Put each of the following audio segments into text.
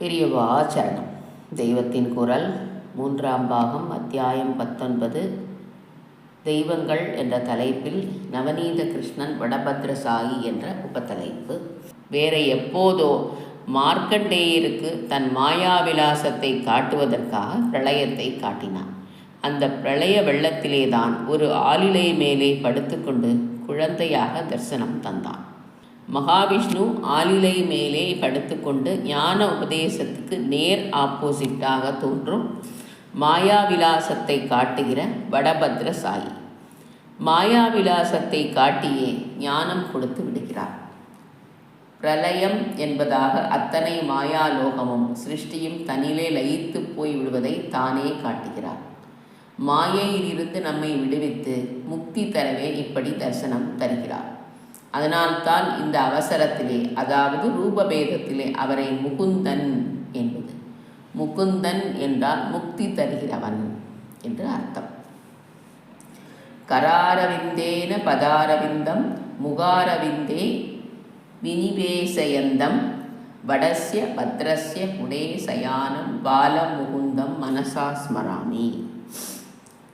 பெரியவா சரணம். தெய்வத்தின் குரல் மூன்றாம் பாகம் அத்தியாயம் பத்தொன்பது. தெய்வங்கள் என்ற தலைப்பில் நவநீத கிருஷ்ணன் வடபத்ரசாயி என்ற உபத்தலைப்பு. வேற எப்போதோ மார்க்கண்டேயருக்கு தன் மாயாவிலாசத்தை காட்டுவதற்காக பிரளயத்தை காட்டினான். அந்த பிரளய வெள்ளத்திலேதான் ஒரு ஆளிலை மேலே படுத்துக்கொண்டு குழந்தையாக தரிசனம் தந்தான். மகாவிஷ்ணு ஆலிலை மேலே படுத்துக்கொண்டு ஞான உபதேசத்துக்கு நேர் ஆப்போசிட்டாக தோன்றும் மாயாவிலாசத்தை காட்டுகிற வடபத்ர சாயி மாயாவிலாசத்தை காட்டியே ஞானம் கொடுத்து விடுகிறார். பிரளயம் என்பதாக அத்தனை மாயாலோகமும் சிருஷ்டியும் தனிலே லயித்து போய் விடுவதை தானே காட்டுகிறார். மாயையிலிருந்து நம்மை விடுவித்து முக்தி தரவே இப்படி தரிசனம் தருகிறார். அதனால்தான் இந்த அவசரத்திலே அதாவது ரூபபேதத்திலே அவரை முகுந்தன் என்பது. முகுந்தன் என்றால் முக்தி தருகிறவன் என்று அர்த்தம். கராரவிந்தேன பதாரவிந்தம் முகாரவிந்தே வினிவேசயந்தம் வடசிய பத்ரஸ்ய புடே சயானம் பாலமுகுந்தம் மனசா ஸ்மராமி.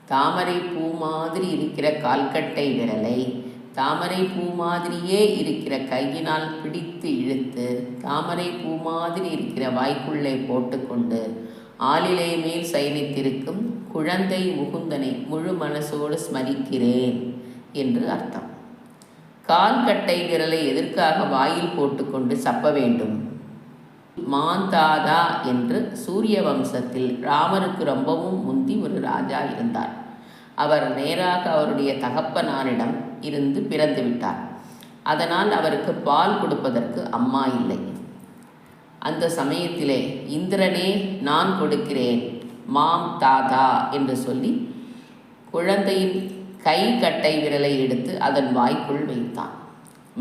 தாமரை பூ மாதிரி இருக்கிற கால்கட்டை விரலை தாமரை பூ மாதிரியே இருக்கிற கையினால் பிடித்து இழுத்து தாமரை பூ மாதிரி இருக்கிற வாய்க்குள்ளே போட்டுக்கொண்டு ஆளிலே மேல் சயனித்திருக்கும் குழந்தை முகுந்தனை முழு மனசோடு ஸ்மரிக்கிறேன் என்று அர்த்தம். கால் கட்டை விரலை எதற்காக வாயில் போட்டுக்கொண்டு சப்ப வேண்டும்? மாந்தாதா என்று சூரிய வம்சத்தில் ராமருக்கு ரொம்பவும் முந்தி ஒரு ராஜா இருந்தார். அவர் நேராக அவருடைய தகப்பனாரிடம் இருந்து பிறந்து விட்டார். அதனால் அவருக்கு பால் கொடுப்பதற்கு அம்மா இல்லை. அந்த சமயத்திலே இந்திரனே நான் கொடுக்கிறேன். மாம் தாதா என்று சொல்லி குழந்தையின் கை கட்டை விரலை எடுத்து அதன் வாய்க்குள் வைத்தான்.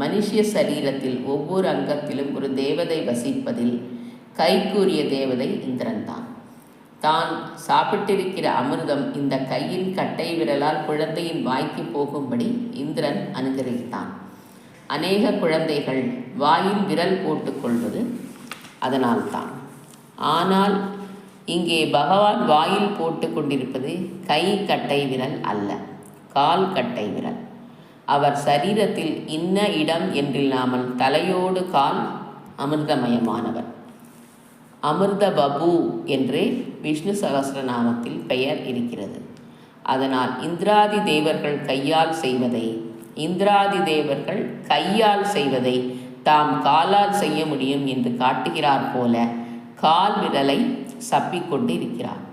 மனுஷிய சரீரத்தில் ஒவ்வொரு அங்கத்திலும் ஒரு தேவதை வசிப்பதில் கைக்கூறிய தேவதை இந்திரன் தான் சாப்பிட்டிருக்கிற அமிர்தம் இந்த கையின் கட்டை விரலால் குழந்தையின் வாய்க்கு போகும்படி இந்திரன் அனுகரித்தான் அநேக குழந்தைகள் வாயில் விரல் போட்டுக்கொள்வது அதனால்தான். ஆனால் இங்கே பகவான் வாயில் போட்டு கொண்டிருப்பது கை கட்டை விரல் அல்ல கால் கட்டை விரல். அவர் சரீரத்தில் இன்ன இடம் என்றில்லாமல் தலையோடு கால் அமிர்தமயமானவர். அமிர்த பபு விஷ்ணு விஷ்ணு சகசிரநாமத்தில் பெயர் இருக்கிறது. அதனால் இந்திராதி தேவர்கள் கையால் செய்வதை இந்திராதி தேவர்கள் கையால் செய்வதை தாம் காலால் செய்ய முடியும் என்று காட்டுகிறார் போல கால் விரலை சப்பிக்கொண்டு இருக்கிறார்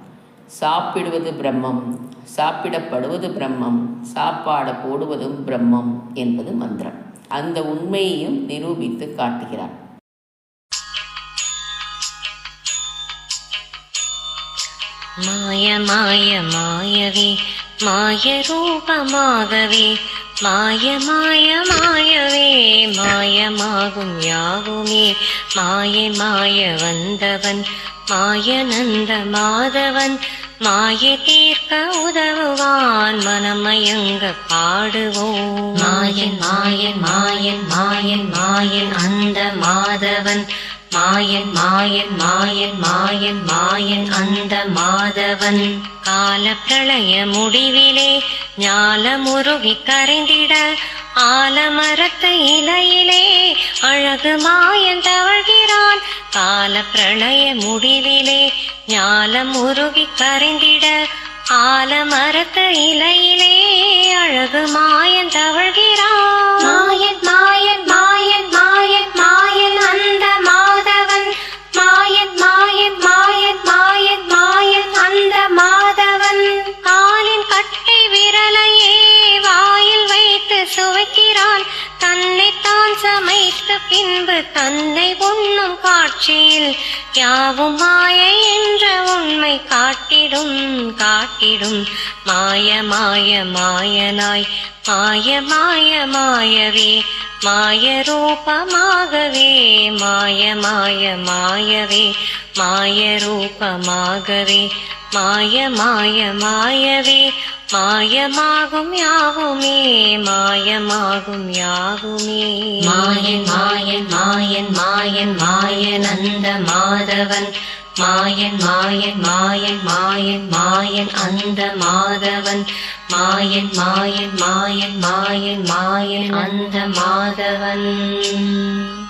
சாப்பிடுவது பிரம்மம் சாப்பிடப்படுவது பிரம்மம் சாப்பாடு போடுவதும் பிரம்மம் என்பது மந்திரம். அந்த உண்மையையும் நிரூபித்து காட்டுகிறார். மாய மாய மாயவே மாய ரூபமாகவே மாய மாய மாயவே மாயமாகும் யாவுமே மாய மாய வந்தவன் மாய நந்த மாதவன் மாய தீர்க்க உதவுவான் மனமயங்க பாடுவோம். மாயன் மாயன் மாயன் மாயன் மாயன் அந்த மாதவன் மாயன் மாயன் மாயன் மாயன் மாயன் அந்த மாதவன். கால பிரளய முடிவிலே ஞாலமுருகி கரைந்திட ஆலமரத்து இலையிலே அழகு மாயன் தவழ்கிறான். கால பிரளய முடிவிலே ஞாலமுருகி கரைந்திட ஆலமரத்து இலையிலே அழகு மாயன் சமைத்த பின்பு தன்னை உண்ணும் காட்சியில் யாவும் மாயை என்ற உண்மை காட்டிடும் காட்டிடும். மாய மாய மாயனாய் மாய மாய மாயவே மாய ரூபமாகவே மாய மாய மாயவே மாய ரூபமாகவே மாய மாய மாயவே மாயமாகும் யாவுமே மாயமாகும் யாவுமே. மாயன் மாயன் மாயன் மாயன் மாயன் அந்த மாதவன். மாயன் மாயன் மாயன் மாயன் மாயன் அந்த மாதவன். மாயன் மாயன் மாயன் மாயன் மாயன் அந்த மாதவன்.